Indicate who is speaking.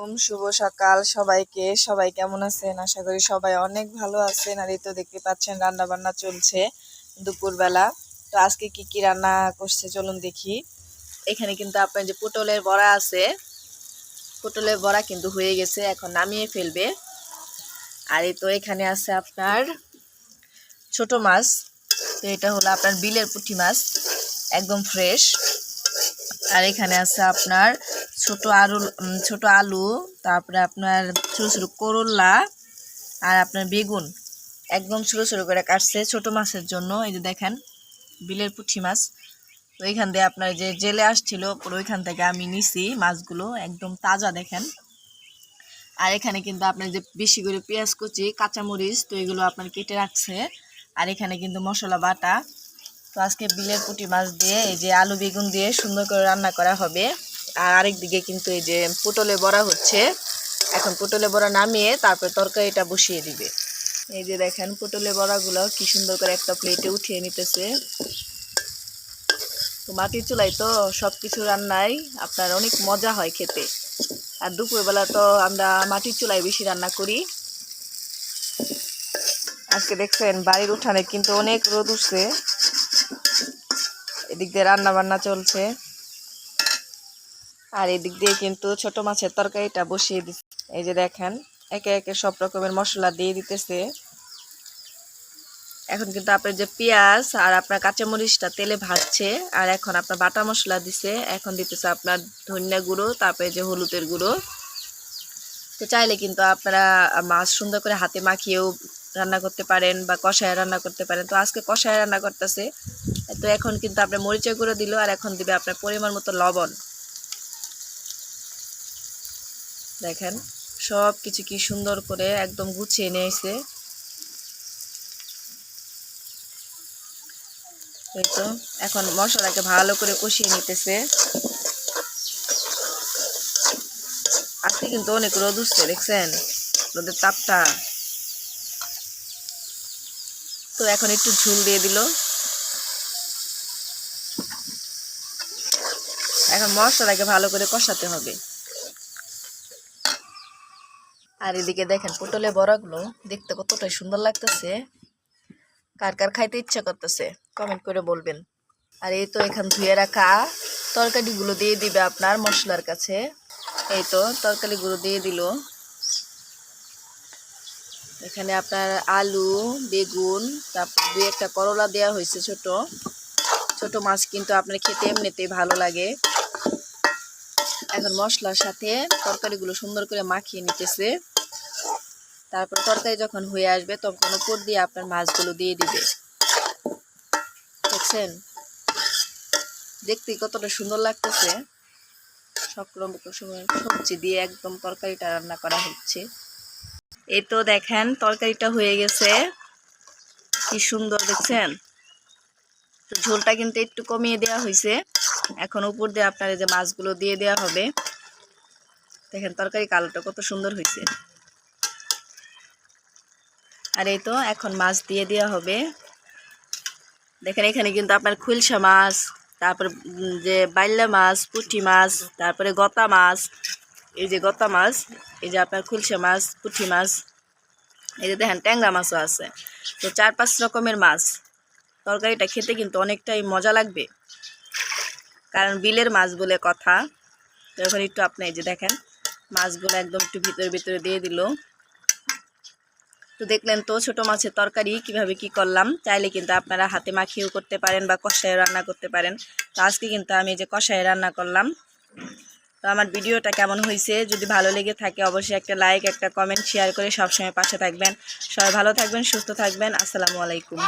Speaker 1: ওম শুভ সকাল সবাইকে। সবাই কেমন আছেন? আশা করি সবাই অনেক ভালো আছেন। আর এই তো দেখতে পাচ্ছেন রান্না বান্না চলছে দুপুরবেলা। তো আজকে কি কি রান্না করছে চলুন দেখি। এখানে কিন্তু আপনার যে পটলের বড়া আছে, পটলের বড়া কিন্তু হয়ে গেছে, এখন নামিয়ে ফেলবে। আর এই তো এখানে আছে আপনার ছোট মাছ। তো এটা হলো আপনার বিলের পুঁটি মাছ, একদম ফ্রেশ আর এখানে আছে আপনার ছোট আলু ছোট আলু, তারপরে আপনার ছোটো ছোট করলা আর আপনার বেগুন। একদম ছোট ছোট করে কাটছে ছোট মাছের জন্য। এই যে দেখেন, বিলের পুঁটি মাছ। তো এখান দিয়ে আপনার যে জেলে আসছিল ওইখান থেকে আমি নিছি মাছগুলো, একদম তাজা দেখেন। আর এখানে কিন্তু আপনার যে বেশি করে পেঁয়াজ কুচি, কাঁচামরিচ, তো এগুলো আপনার কেটে রাখছে। আর এখানে কিন্তু মশলা বাটা। তো আজকে বিলের পুঁটি মাছ দিয়ে, এই যে আলু বেগুন দিয়ে সুন্দর করে রান্না করা হবে। আর আরেক দিকে কিন্তু এই যে পটলে বড়া হচ্ছে। এখন পটলে বড়া নামিয়ে তারপরে তরকারিটা বসিয়ে দিবে। এই যে দেখেন পটলে বড়াগুলো কি সুন্দর করে একটা প্লেটে উঠিয়ে নিতেছে। তো মাটির চুলাই তো সব কিছু রান্নাই আপনার অনেক মজা হয় খেতে। আর দুপুরবেলা তো আমরা মাটির চুলায় বেশি রান্না করি। আজকে দেখছেন বাড়ির উঠানে কিন্তু অনেক রোদ উঠছে। এদিক দিয়ে রান্না বান্না চলছে। আর এদিক দিয়ে কিন্তু ছোট মাছের তরকারিটা বসিয়ে দিচ্ছে এই যে দেখেন, একে একে সব রকমের মশলা দিয়ে দিতেছে। এখন কিন্তু আপনার যে পেঁয়াজ আর আপনার কাঁচামরিচটা তেলে ভাজছে, আর এখন আপনার বাটা মশলা দিছে। এখন দিতেছে আপনার ধনিয়া গুঁড়ো, তারপরে যে হলুদের গুঁড়ো। তো চাইলে কিন্তু আপনারা মাছ সুন্দর করে হাতে মাখিয়েও রান্না করতে পারেন বা কষায় রান্না করতে পারেন। তো আজকে কষায় রান্না করতেছে। তো এখন কিন্তু আপনার মরিচের গুঁড়ো দিল, আর এখন দিবে আপনার পরিমাণ মতো লবণ। দেখেন সব কিছু কি সুন্দর করে একদম গুছিয়ে নিয়েছে। তো, এখন মশলাকে ভালো করে কষিয়ে নিতেছে। আজকে কিন্তু অনেক রোদ উঠছে, দেখছেন? রোদের তাপটা। তো এখন একটু ঝুল দিয়ে দিল। এখন মশলাকে ভালো করে কষাতে হবে। আর এদিকে দেখেন পটলের বড়াগুলো দেখতে কতটাই সুন্দর লাগতেছে। কার কার খাইতে ইচ্ছা করতেছে কমেন্ট করে বলবেন। আর এই তো এখান ধুয়ে রাখা তরকারিগুলো দিয়ে দিবে আপনার মশলার কাছে। এই তো তরকারিগুলো দিয়ে দিল। এখানে আপনার আলু, বেগুন, তারপর দুই একটা করলা দেওয়া হয়েছে ছোট। ছোট মাছ কিন্তু আপনার খেতে এমনিতেই ভালো লাগে। এখন মশলার সাথে তরকারিগুলো সুন্দর করে মাখিয়ে নিতেছে। তারপর তরকারি যখন হয়ে আসবে, তখন উপর দিয়ে আপনার মাছগুলো দিয়ে দিবে। দেখছেন? দেখতে কতটা সুন্দর লাগতেছে। সক্রম সবজি দিয়ে একদম তরকারিটা রান্না করা হচ্ছে। এই তো দেখেন, তরকারিটা হয়ে গেছে। কি সুন্দর, দেখছেন? ঝোলটা কিন্তু একটু কমিয়ে দেওয়া হয়েছে এখন উপর দিয়ে আপনার এই যে মাছগুলো দিয়ে দেওয়া হবে। দেখেন তরকারি কালোটা কত সুন্দর হয়েছে। আর এই তো এখন মাছ দিয়ে দেওয়া হবে। দেখেন এখানে কিন্তু আপনার খুলসা মাছ, তারপরে যে বাইল্লা মাছ, পুঁটি মাছ, তারপরে গতা মাছ, এই যে গতা মাছ, এই যে আপনার খুলসা মাছ, পুঁটি মাছ, এই যে দেখেন ট্যাংরা মাছও আছে। তো চার পাঁচ রকমের মাছ। তরকারিটা খেতে কিন্তু অনেকটাই মজা লাগবে। কারণ বিলের মাছ বলে কথা। এখন একটু আপনি এই যে দেখেন, মাছগুলো একদম একটু ভিতরে ভিতরে দিয়ে দিল। তো দেখলেন তো, ছোট মাছের তরকারি, কীভাবে কি করলাম? চাইলে কিন্তু আপনারা হাতে মাখিয়েও করতে পারেন বা কষায় রান্না করতে পারেন। তো আজকে কিন্তু আমি যে কষায় রান্না করলাম। তো আমার ভিডিওটা কেমন হয়েছে? যদি ভালো লেগে থাকে, অবশ্যই একটা লাইক, একটা কমেন্ট, শেয়ার করে সবসময় পাশে থাকবেন। সবাই ভালো থাকবেন, সুস্থ থাকবেন। আসসালামু আলাইকুম।